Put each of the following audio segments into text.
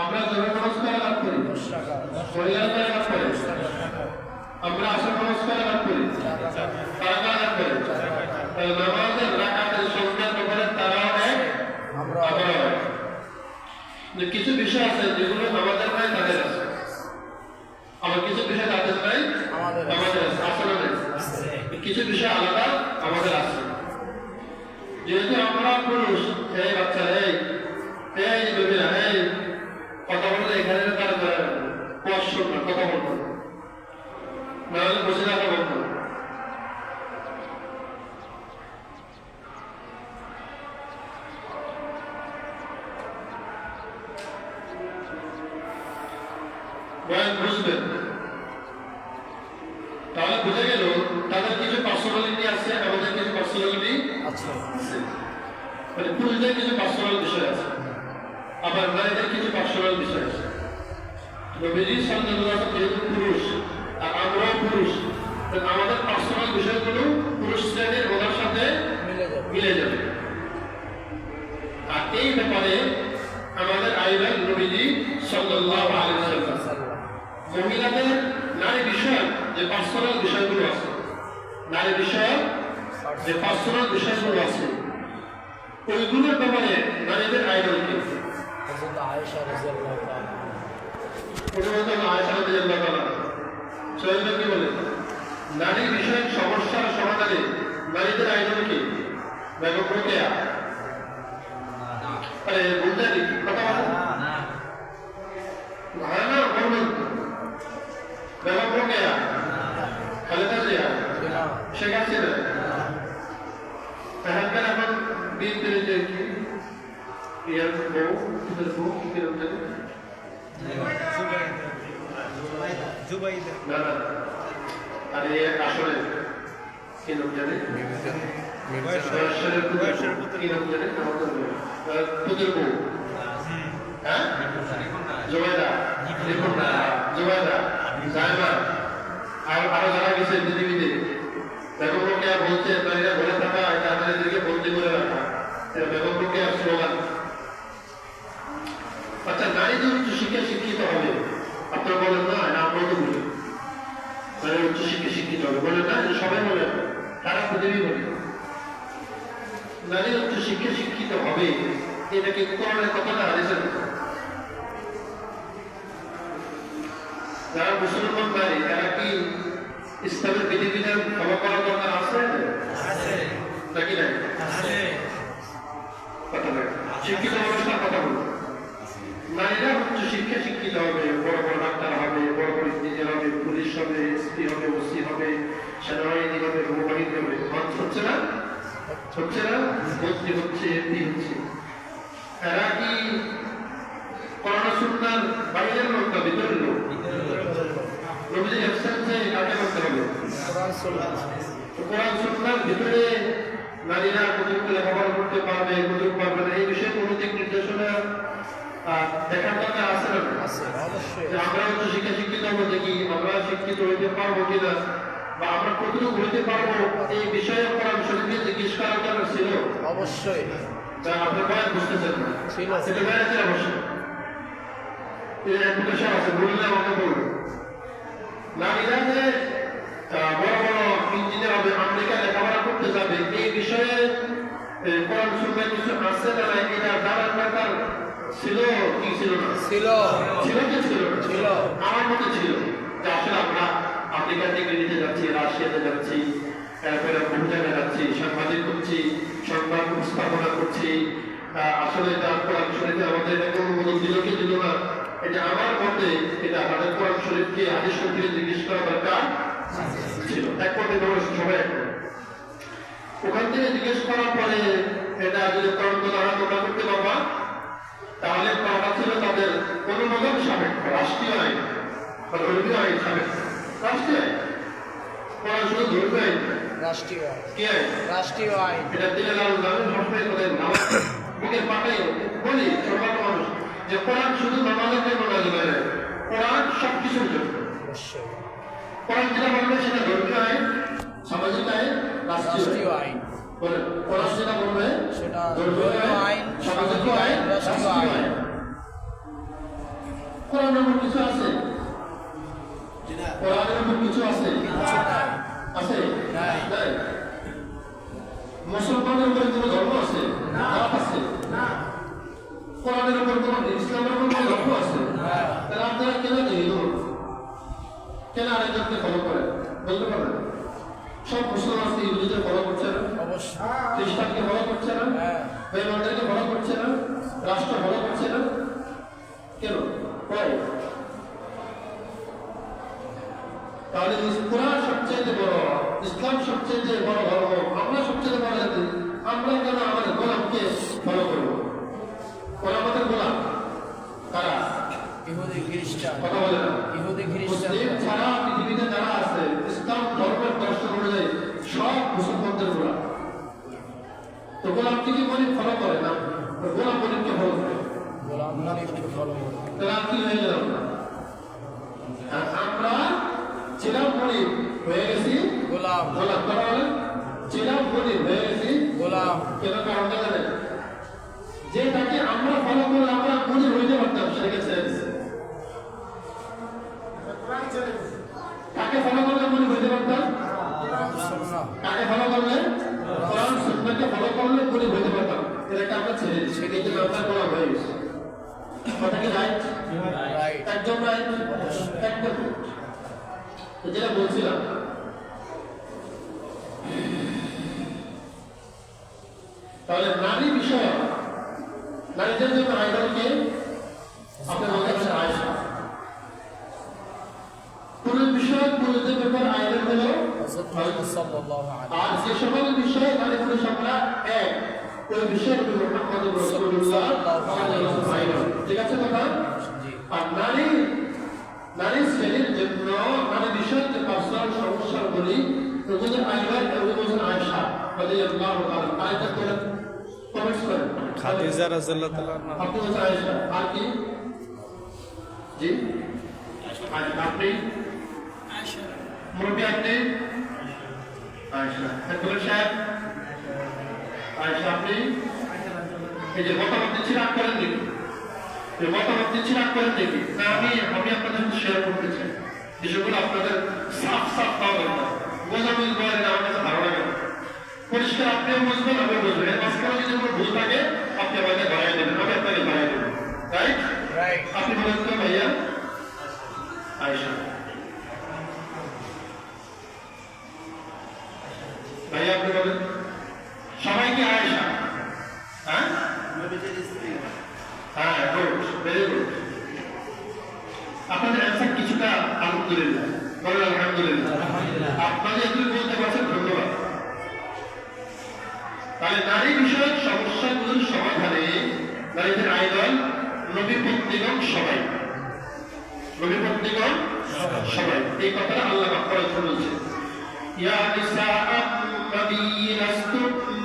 আমরা নমস্কার লাভ করি। মহিলাদের লাভ করে। আমরা আসর নমস্কার লাভ করি। তারা লাভ করে। তাহলে নামাজের রাকাতের সংখ্যার ব্যাপারে তারাও এক আমরাও আমরাও এক। যে কিছু বিষয় আছে যেগুলো আমাদের নাই তাদের আছে। আবার কিছু বিষয় তাদের নাই আমাদের আছে। আসলে নাই। কিছু বিষয় আলাদা আমাদের আছে। যেহেতু আমরা পুরুষ এই বাচ্চারা এই কথা বলতো নাহলে বসে থাকা বলতো বুঝবেন তাহলে বুঝে গেল তাদের কিছু পার্সোনালিটি আছে আমাদের কিছু পার্সোনালিটি আছে। মানে পুরুষদের কিছু পার্সোনাল বিষয় আছে আবার নারীদের কিছু পার্সোনাল বিষয় আছে। নবীজি সাল্লাল্লাহু যেহেতু পুরুষ আর আমরাও পুরুষ আমাদের পার্সোনাল বিষয়গুলো পুরুষ শ্রেণির ওনার সাথে মিলে যাবে। আর এই ব্যাপারে আমাদের আইবেন নবীজি মহিলাদের নারী বিষয়ক যে পার্সোনাল বিষয়গুলো আছে নারী বিষয়ক যে পার্সোনাল বিষয়গুলো আছে ওইগুলোর ব্যাপারে নারীদের আইডল কি? আয়েশা রাদিয়াল্লাহু তাআলা প্রথমত আয়সা রাদিয়াল্লাহু তাআলা সোহেল কি বলে নারী বিষয়ক সমস্যার সমাধানে নারীদের আইডল কি বেগম রোকেয়া আরে বলতে দি কথা বলো না বলবেন। বেগম রোকেয়া খালেদা জিয়া শেখ হাসিনা এখানকার এখন বিএনপির যে কি ইয়ার বউ বউ কি আর আসলে কি জানে? পুত্র কিরম জানি? আমাদের হ্যাঁ? জোবাইদা রিপন্না জোবাইদা জায়মা আর আরও যারা গেছে পৃথিবীতে বেগম রোকেয়া বলছে নারীরা ঘরে থাকা এটা নারীদেরকে বন্দি করে রাখা এটা বেগম রোকেয়ার স্লোগান আচ্ছা নারীদের উচ্চ শিক্ষা শিক্ষিত হবে আপনারা বলেন না এটা আমরা তো বলি উচ্চ শিক্ষিত হবে। বলেন না সবাই বলে তারা পৃথিবী বলে নারী উচ্চ শিক্ষা শিক্ষিত হবে। এটা কি কোরআনের কথাটা হাদিসের যারা মুসলমান নারী তারা কি ইসলামের বিধিবিধান ফলো করার দরকার আছে? নাকি নাই? কথা শিক্ষিত অবস্থার কথা বলব নারীরা উচ্চ শিক্ষা শিক্ষিত হবে, বড় বড় ডাক্তার হবে, বড় বড় ইঞ্জিনিয়ার হবে, পুলিশ হবে, এসপি হবে, ওসি হবে, সেনাবাহিনী হবে নৌবাহিনী হবে হচ্ছে- না? হচ্ছে না? মন্ত্রী হচ্ছে এমপি হচ্ছে। এরা কি করোনা সুন্নার বাইরের লোক না ভিতরের লোক? নারীরা লেখাপড়া করতে পারবে পারবে না, এই বিষয়ে কোনো নির্দেশনা দেখার আছে না? যে আমরা হচ্ছে শিক্ষা শিক্ষিত হব দেখি আমরা শিক্ষিত হইতে পারব কিনা বা আমরা কতটুকু হইতে পারব এই বিষয়ে কোরআন শরীফে জিজ্ঞেস করার দরকার ছিল? অবশ্যই। আপনার ভয় বুঝতেছেন না। ছিল। সেটা ভয় অবশ্যই। এই অ্যাপ্লিকেশন আছে বললে আমাকে বলব নারীরা যে বড় বড় ইঞ্জিনিয়ার হবে আমেরিকা লেখাপড়া করতে যাবে এই বিষয়ে কোরআন শুনবে কিছু আছে না এটা জানার ছিল কি ছিল? না ছিল। ছিল কি ছিল। ছিল। আমার মতে ছিল। যে আসলে আমরা আমেরিকা থেকে নিতে যাচ্ছি রাশিয়াতে যাচ্ছি তারপরে বহু জায়গায় যাচ্ছি সাংবাদিক করছি সংবাদ উপস্থাপনা করছি। আসলে এটা কোরআন শরীফে আমাদের এটা অনুমোদন দিল কি দিল না এটা আমার মতে এটা আমাদের কোরআন শরীফকে আদেশ শরীফকে জিজ্ঞেস করা দরকার ছিল। এক মতে সবাই ওখান থেকে জিজ্ঞেস করার পরে তাদের অনুমোদন সাপেক্ষ। রাষ্ট্রীয় আইন বা ধর্মীয় আইন সাপেক্ষ। রাষ্ট্রীয় আইন? শুধু ধর্মীয় আইন। রাষ্ট্রীয় আইন? রাষ্ট্রীয় আইন। এটা দিলে লাল নামে সবসময় তাদের নাম বুকের পাটাই বলি ছোটখাটো মানুষ যে কোরআন শুধু নামাজের জন্য নাজিল হয় কোরআন সব কিছুর জন্য কোরআন যেটা বলবে সেটা ধর্মীয় আইন সামাজিক আইন রাষ্ট্রীয় আইন। কোরআন যেটা বলবে সেটা ধর্মীয় আইন সামাজিক আইন রাষ্ট্রীয় আইন। কোরআনের উপর কিছু আছে? কোরআনের উপর কিছু আছে? আছে? মুসলমানের উপরে কোনো ধর্ম আছে? না। আছে? কোরআনের উপর কোনো ইসলামের উপর কোনো ধর্ম আছে? তাহলে আপনারা কেন হিন্দু কেন আরেকজনকে ফলো করেন? বলতে সব মুসলমান ইহুদিদের ফলো করছে না? খ্রিস্টানকে ফলো করছে না? হ্যাঁ। বেমানদেরকে ফলো করছে না? রাষ্ট্র ফলো করছে না? কেন? কয় তাহলে কোরআন সবচেয়ে বড় ইসলাম সবচেয়ে বড় ধর্ম। আমরা সবচেয়ে বড় জাতি। আমরা কেন আমাদের গোলামকে ফলো করব? ওরা আমাদের গোলাম। তারা ইহুদি খ্রিস্টান। কথা বলে না। ইহুদি খ্রিস্টান। ছাড়া পৃথিবীতে যারা আছে ইসলাম ধর্মের দর্শন অনুযায়ী সব মুসলমানদের গোলাম। তো গোলাম কি কি মনিব ফলো করে না? গোলাম মনিবকে ফলো করে। গোলাম ফলো করো। হয়ে আমরা? আর আমরা ছিলাম মনিব হয়ে গেছি? গোলাম। গোলাম কথা ছিলাম মনিব হয়ে গেছি? গোলাম। কেন কারণটা জানেন? যে আমরা ফলো করলে আমরা মনিব হইতে পারতাম সে গেছে কাকে ফলো করলে হইতে পারতাম? কাকে ফলো করলে? কোরআন সুন্নাহকে ফলো করলে মনিব হইতে পারতাম। এটাকে আমরা ছেড়ে দিচ্ছি। জন্য আমরা গোলাম হয়ে গেছি। যেটা বলছিলাম তাহলে নারী বিষয় নারীদের জন্য আইডলকে আপনার মনে আয়সা পুরুষ বিষয় পুরুষদের ব্যাপার আইডল হলো আর যে সকল বিষয়ে নারী পুরুষ আমরা এক। ওই উপর মোহাম্মদ ওয়াসাল্লাম ঠিক আছে কথা আর নারী নারী শ্রেণির জন্য নারী বিষয়ে যে পার্সোনাল সমস্যার বলি ওগুলো আইবার এবং আয়সা। বলে আল্লাহ আয়তা করে কমেন্টস করেন। খাদিজা রাদিয়াল্লাহু তাআলা আপনি আয়সা। আর কি? জি? আয়সা। মুরব্বী আপনি? আয়সা। সাহেব। আয়সা আপনি এই যে মতামত দিচ্ছি রাগ করেন দেখি এই মতামত দিচ্ছি রাগ করেন দেখি না আমি আমি আপনাদের শেয়ার করতে চাই। বিষয়গুলো আপনাদের সাফ সাফ পাওয়া দরকার বোঝা বুঝ করেন আমার কাছে ভালো লাগে না। পরিষ্কার আপনিও বুঝবেন আমিও বুঝবেন। এর মাঝখানে যদি কোনো ভুল থাকে আপনি আমাকে বাড়াই দেবেন। আমি আপনাকে বাড়াই দেবেন রাইট রাইট আপনি বলেন তো ভাইয়া। আয়সা ভাইয়া আপনি বলেন। সবাই কি আয়েশা হ্যাঁ? হ্যাঁ গুড ভেরি গুড আপনাদের অ্যান্সার কিছুটা আলহামদুলিল্লাহ। বলেন আলহামদুলিল্লাহ। আপনাদের দুই বলতে পারছেন ধন্যবাদ। তাহলে নারী বিষয়ক সমস্যাগুলোর সমাধানে নারীদের আইডল নবীপত্নীগণ সবাই। নবীপত্নীগণ সবাই। এই কথাটা আল্লাহ করেছেন বলছে ইয়া নিসা আম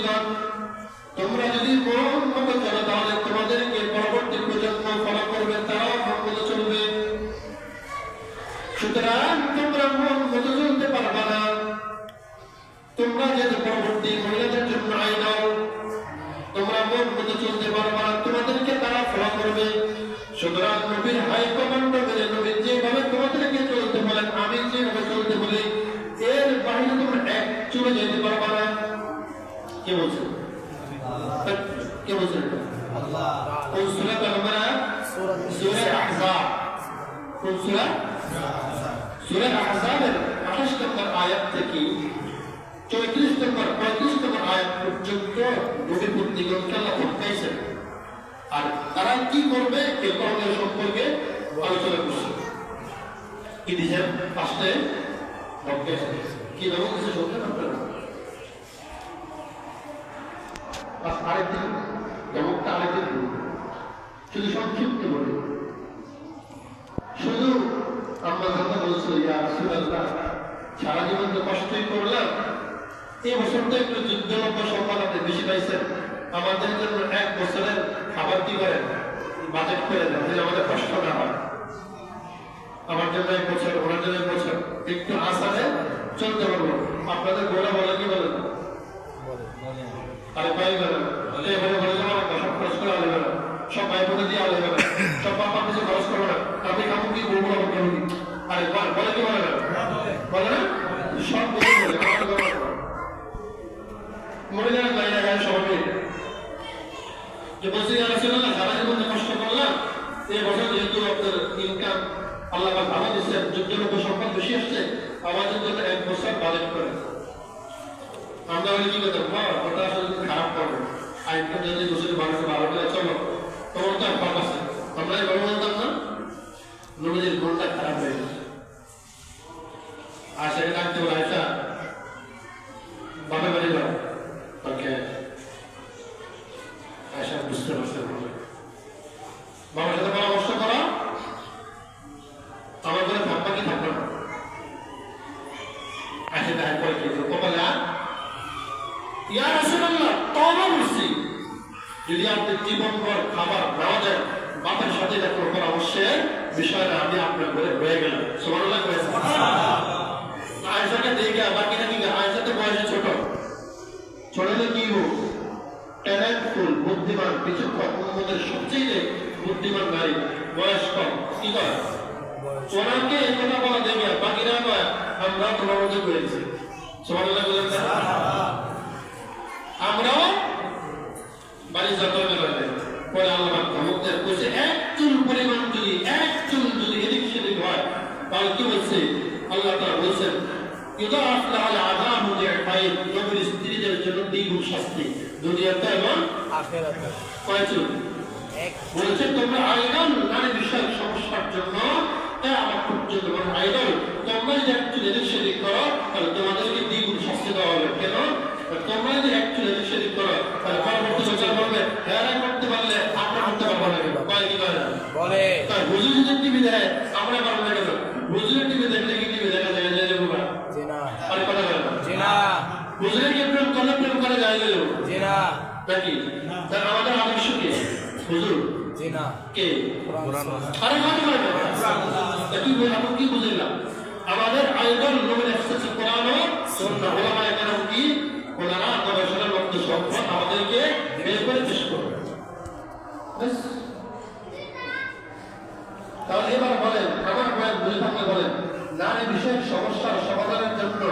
বন্দিগণ তোমরা যদি মন মতো চলো, তাহলে তোমাদেরকে পরবর্তী প্রজন্ম ফলো করবে, তারাও মন চলবে। সুতরাং সূরা আহজাব কোন সুরা সুরা আহজাবের 28 নম্বর আয়াত থেকে 34 নম্বর 35 নম্বর আয়াত পর্যন্ত নবী পত্নীগণকে আল্লাহ ফরমাইছেন আর তারা কি করবে এ করণীয় সম্পর্কে আলোচনা করছে কি দিয়েছেন কি নাম কিছু শুনলেন আপনারা আরেকদিন। শুধু সংক্ষিপ্ত বলি শুধু আমরা কথা বলছো সারা জীবন তো কষ্টই করলাম। এই বছরটা একটু যুদ্ধ লম্বা সম্মান আপনি বেশি পাইছেন। আমাদের জন্য এক বছরের খাবার কি করেন? বাজেট করে দেন আমাদের কষ্ট না হয়। আমার জন্য এক বছর, ওনার জন্য এক বছর। একটু আসানে চলতে পারব আপনাদের গোলা বলে কি বলেন? আরে পাই গেলেন এবারে বলে যাব না সব খরচ করে আলে গেলেন সব ভাই বোনে দিয়ে আলে গেলেন সব বাবা কিছু খরচ করব না আপনি কামু কি বলব না কেন কি আরে বল বলে কি বলে না বলে না সব বলে বলে আমার গলা মরে যান গায়ে গায়ে সবাই যে বলছি যারা ছিল না সারা জীবন যে কষ্ট করলাম এই বছর যেহেতু আপনার ইনকাম আল্লাহ ভালো দিচ্ছেন যুদ্ধ লোক সম্পদ বেশি আসছে, আমাদের জন্য এক বছর বাজেট করে। আমরা হলে কি করতাম? হ্যাঁ ওটা আসলে খারাপ করবে। আইনটা যদি বছর বারোশো বারো করে চলো তোমার তো পাপ আছে। আমরা এভাবে বলতাম না? নবীদের মনটা খারাপ হয়ে গেছে। আর সেটা ডাকতে বলে, আয়সা বাপে বাড়ি যাও। ওকে। আয়সা বুঝতে পারছে বাবার সাথে পরামর্শ করা আমার ঘরে থাকবা কি থাকবে না আসে দেখা করে কি কপালে আর ইয়া রাসূলুল্লাহ তওবা করছি যদি আপনি জীবনভর খাবার নাও দেন বাপের সাথে দেখো পরামর্শের বিষয়টা আমি আপনার ঘরে হয়ে গেলাম সুবহানাল্লাহ করেছে আয়েশাকে দেখে বাকিটা কি আয়েশা তো বয়সে ছোট ছোট হলে কি হোক ট্যালেন্টফুল, বুদ্ধিমান, বিচক্ষণ উন্মতের সবচেয়ে বুদ্ধিমান নারী বয়স কি করে ওনাকে এই কথা বলা দেখে বাকিরা কয় আমরা তোমার মধ্যে করেছি? আমরাও বাড়ি যত্ন করে পরে আল্লাহ ধমকদের কইছে এক চুল পরিমাণ যদি, এক চুল যদি এদিক সেদিক হয় তাহলে কি বলছে, আল্লাহ তাআলা বলছেন ইদাফ লাল আযাব দিফাইন নবীর স্ত্রীদের জন্য দ্বিগুণ শাস্তি। দুনিয়াতে এবং আখেরাতে। কয় চুল এক। বলছে তোমরা আইডল নারী বিষয়ক সমস্যার জন্য আমার পর্যন্ত আইডল তোমরা যদি একটু এদিক সেদিক করো তাহলে তোমাদেরকে দ্বিগুণ শাস্তি দেওয়া হবে। কেন? তোমরা যদি একটু এদিক সেদিক করো তাহলে পরবর্তী সরকার বলবে হেরা করতে পারলে আমরা করতে পারব না। বলে তাই হুজুর যদি টিভি দেখে আমরা পারব না কেন টিভি দেখলে কি টিভি দেখা যায় যে যাব না জি না আর কথা বলে না জি না হুজুরের কি প্রেম করলে প্রেম করে যায় গেল জি না নাকি তাই আমাদের আদর্শ কি? হুজুর। জি না। কে। আরে কি বুঝলাম আমাদের আইডল নবীর এসেছে কোরআন ও সুন্নাহ কি? গবেষণার মধ্যে সম্পদ আমাদেরকে বের করে পেশ করবে। তাহলে এবার বলেন আমার বয়ান বুঝে থাকলে বলেন। নারী বিষয়ক সমস্যার সমাধানের জন্য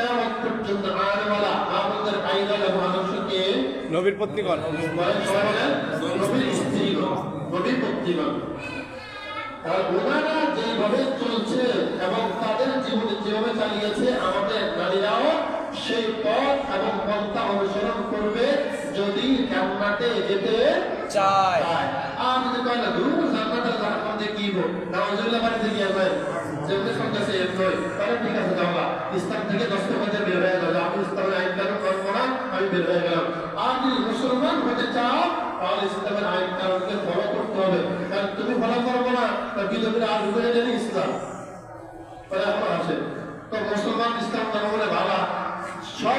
তেমন পর্যন্ত আয়নওয়ালা আমাদের আইডল আদর্শকে নবীর পত্নীগণ। নবীর স্ত্রীগণ নবীর পত্নীগণ আর ওনারা যেভাবে চলছে এবং তাদের জীবনে যেভাবে চালিয়েছে আমাদের নারীরাও সেই পথ এবং পন্থা অনুসরণ করবে যদি জান্নাতে যেতে চায়। আর যদি কয় না দূর জান্নাতের মধ্যে কি হব? নাউজুবিল্লাহ বাড়িতে গিয়ে যায় যেমনি সন্ন্যাসী এর নয়। তাহলে ঠিক আছে জানলা ইসলাম থেকে দশটা মধ্যে বের হয়ে গেল। আমি ইসলামের আইন কানুন করব না, আমি বের হয়ে গেলাম। আর যদি মুসলমান হতে চাও, তাহলে ইসলামের আইন কানুনকে ফলো করতে হবে। কারণ তুমি ফলো করব না তা বিধবীরা আর ঢুকে জানি ইসলাম তাহলে এখন আছে। তো মুসলমান ইসলাম ধর্ম বলে ভাবা সব